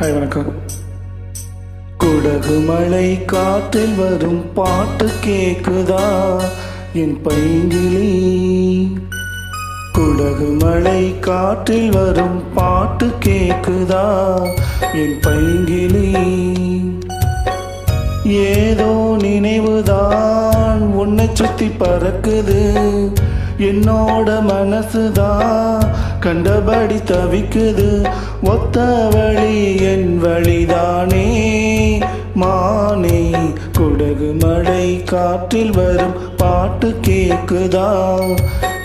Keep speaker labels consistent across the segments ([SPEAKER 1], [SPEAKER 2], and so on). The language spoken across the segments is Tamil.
[SPEAKER 1] ஹாய் வணக்கம். குடகு மலை காற்றில் வரும் பாட்டு கேக்குதா? என் பைங்கிலி. குடகு மலை காற்றில் வரும் பாட்டு கேக்குதா? என் பைங்கிலி. ஏதோ நினைவுதான் உன்னை சுத்தி பறக்குது. என்னோட மனசுதான் கண்டபடி தவிக்குது. ஒத்த வழி என் வழிதானே. மானே குடகு மழை காற்றில் வரும் பாட்டு கேக்குதா?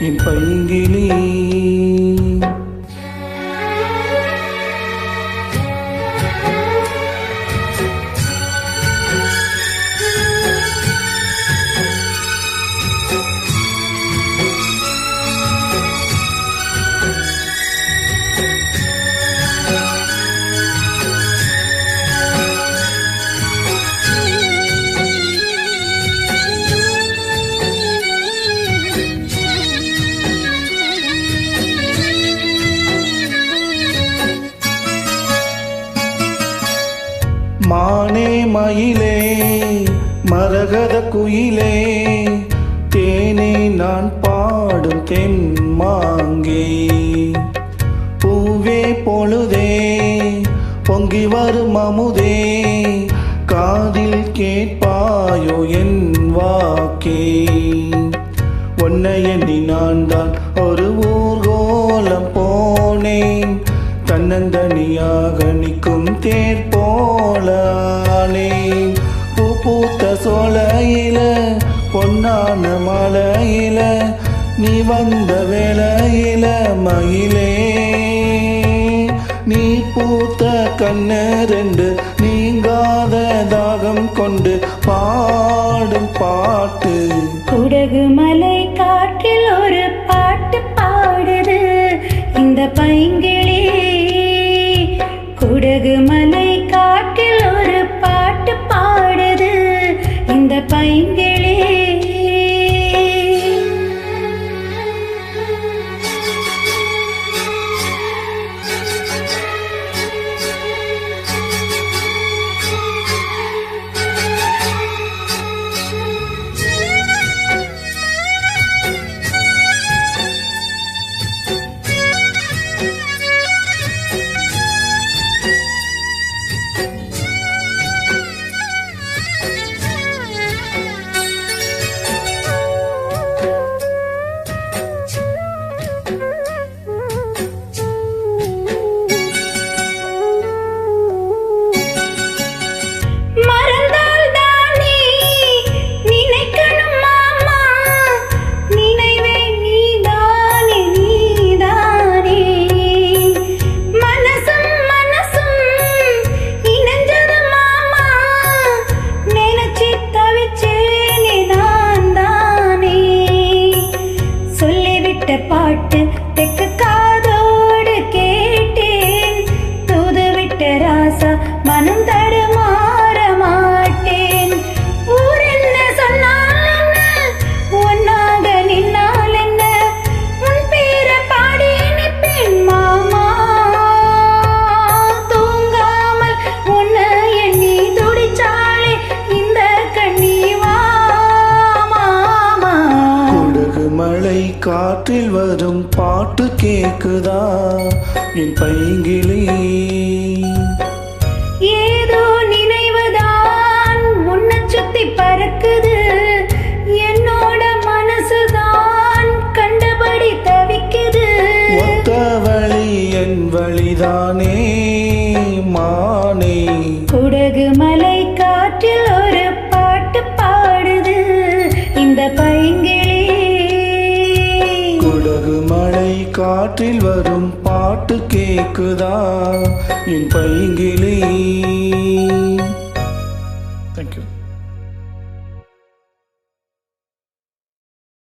[SPEAKER 1] என் பைங்கிலி. வாயிலே மரகத குயிலே தேனே நான் பாடும் தென்மாங்கே. பூவே பொழுதே பொங்கி வரும் அமுதே காதில் கேட்பாயோ என் வாக்கே. உன்னை எண்ணி நான் தான் தன்னந்தனியாக நிற்கும் தேர் போலானே. பூ பூத்த சோலையில பொன்னான மலையில நீ வந்த வேளையில மயிலே. நீ பூத்த கண்ணு ரெண்டு நீங்காத தாகம் கொண்டு பாடும் பாட்டு.
[SPEAKER 2] குடகு மலை காட்டில் ஒரு பாட்டு பாடுது. இந்த பைங்கே குடகு காற்றில்
[SPEAKER 1] வரும் பாட்டு கேக்குதா? என் பைங்கிளி.
[SPEAKER 2] ஏதோ நினைவுதான் உன்னை சுத்தி பறக்குது. என்னோட மனசுதான் கண்டபடி தவிக்குது.
[SPEAKER 1] ஒத்த வழி என் வழிதானே மானே.
[SPEAKER 2] குடகு மலை காற்றில்
[SPEAKER 1] வரும் பாட்டு கேக்குதா? என் பைங்கிலே. தேங்க்யூ